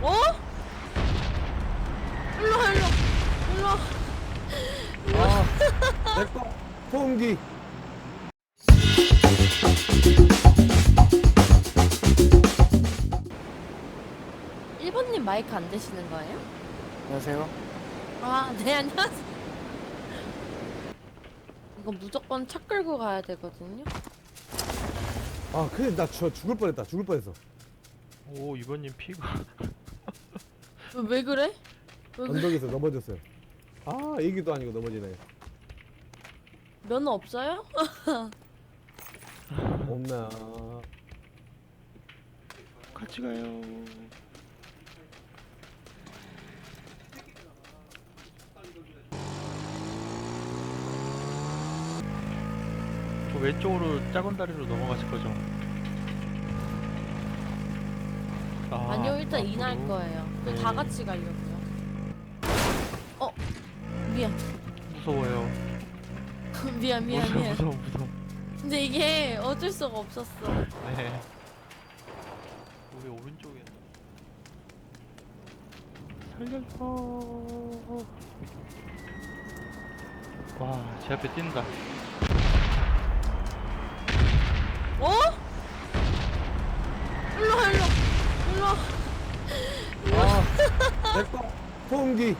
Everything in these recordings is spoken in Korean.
어? 일로 와, 일로 와, 일로 와. 아, 내꺼 소음기. 일번님 마이크 안 되시는 거예요? 안녕하세요. 아, 네, 안녕하세요. 이거 무조건 차 끌고 가야 되거든요. 아, 큰일 나저 죽을 뻔했다. 죽을 뻔했어. 오 이번님 피가 왜, 왜 그래? 왜 그래? 언덕에서 넘어졌어요. 아, 얘기도 아니고 넘어지네. 면허 없어요? 없나. 같이 가요. 저 왼쪽으로 작은 다리로 넘어가실 거죠? 아, 아니요, 일단 앞으로. 인할 거예요. 그다 네. 같이 가려고요. 어, 미안. 무서워요. 미안, 미안, 무서워, 미안. 무서워, 무서워. 근데 이게 어쩔 수가 없었어. 네. 우리 오른쪽에. 살려줘. 와, 제 앞에 뛴다. 어? 일로 와, 일로 와, 일로 와. 아, 내꺼 소음기.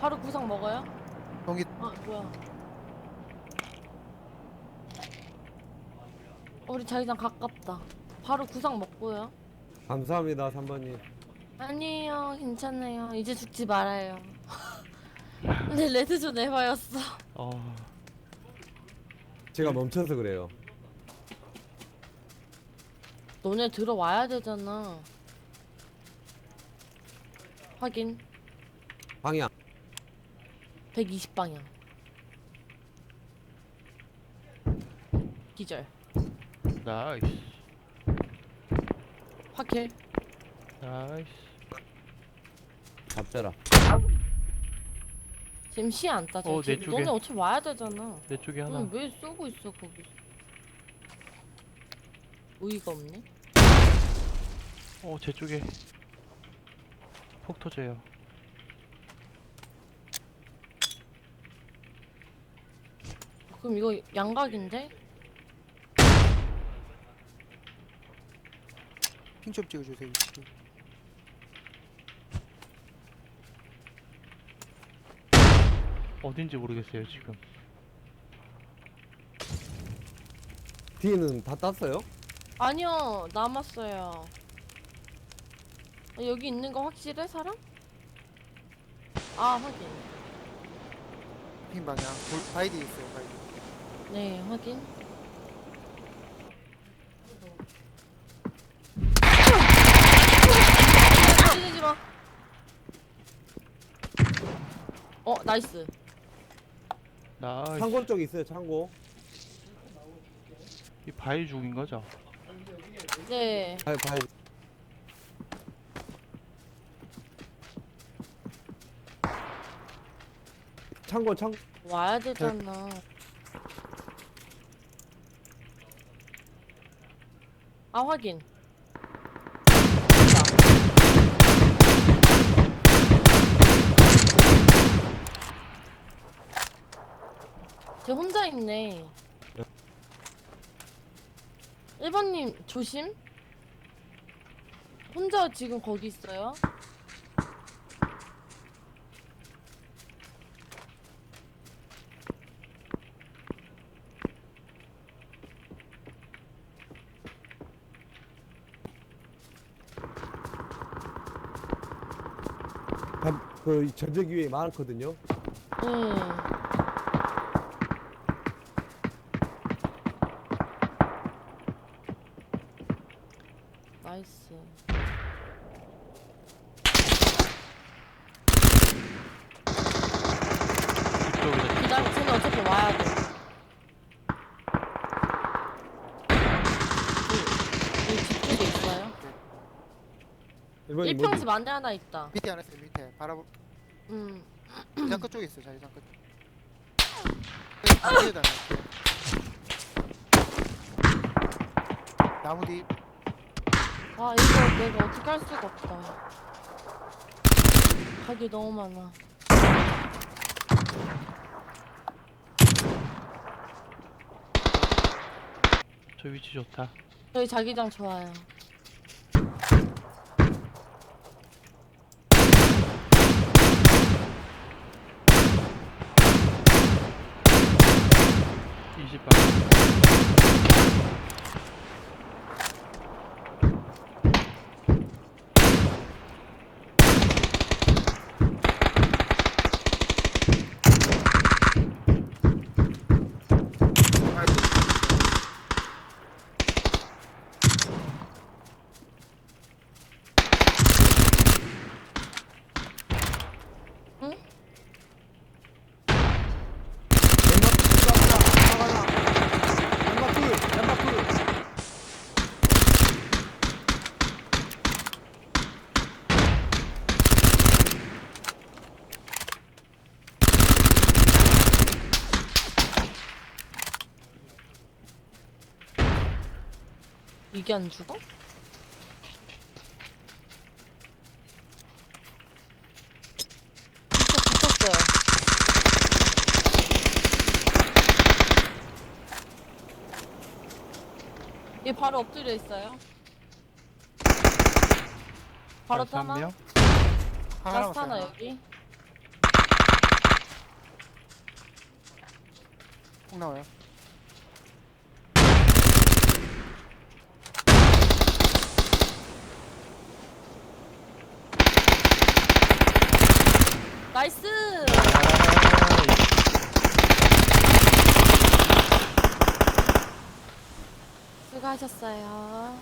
바로 구상 먹어요? 동기 아, 뭐야. 우리 자기장 가깝다. 바로 구상 먹고요. 감사합니다, 3번님. 아니에요, 괜찮아요. 이제 죽지 말아요. 근데 레드존 에바였어. 어, 제가 멈춰서 그래요. 너네 들어와야 되잖아. 확인. 방향. 120방향. 기절. 나이스. 확킬. 나이스. 잡자라. 지금 시 안 따져. 어, 내 쟤- 쪽에. 너네 어차피 와야 되잖아. 내 쪽에 하나. 응, 왜 쏘고 있어 거기서? 의의가 없네. 어, 제 쪽에. 폭 터져요. 그럼 이거 양각인데? 핑좀 찍어주세요. 위치. 어딘지 모르겠어요, 지금. 뒤에는 다 땄어요? 아니요 남았어요. 아, 여기 있는 거 확실해 사람? 아 확인. 핑 방향. 돌, 바이디 있어요. 바이디. 네 확인. 찔리지 마. 어 나이스. 나이스. 창고 쪽에 있어요, 창고. 이 바위 죽인 거죠? 네. 발, 발. 창고, 창, 와야 되잖아. 아 확인. 쟤 혼자 있네. 1번님 조심. 혼자 지금 거기 있어요? 그 전쟁 기회 많거든요. 응. 나이스. 이쪽에다 기다려, 쟤는 어차피 와야 돼. 그, 여기 뒤쪽에 있어요? 일본인 1평집 안에 하나 있다. 밑에 하나 있어요. 밑에. 바라보. 음. 자기장 끝 쪽에 있어요. 자기장 끝. 여기 놨어요. 나무 뒤 아 이거 내가 어떻게 할 수가 없다. 각이 너무 많아. 저 위치 좋다. 저희 자기장 좋아요. 이십 이게 안 죽어? 진짜. 얘 바로 엎드려 있어요. 바로 한 타나? 명? 하나 라스트 하나 남았어요 여기. 꼭 나와요 나이스! 수고하셨어요.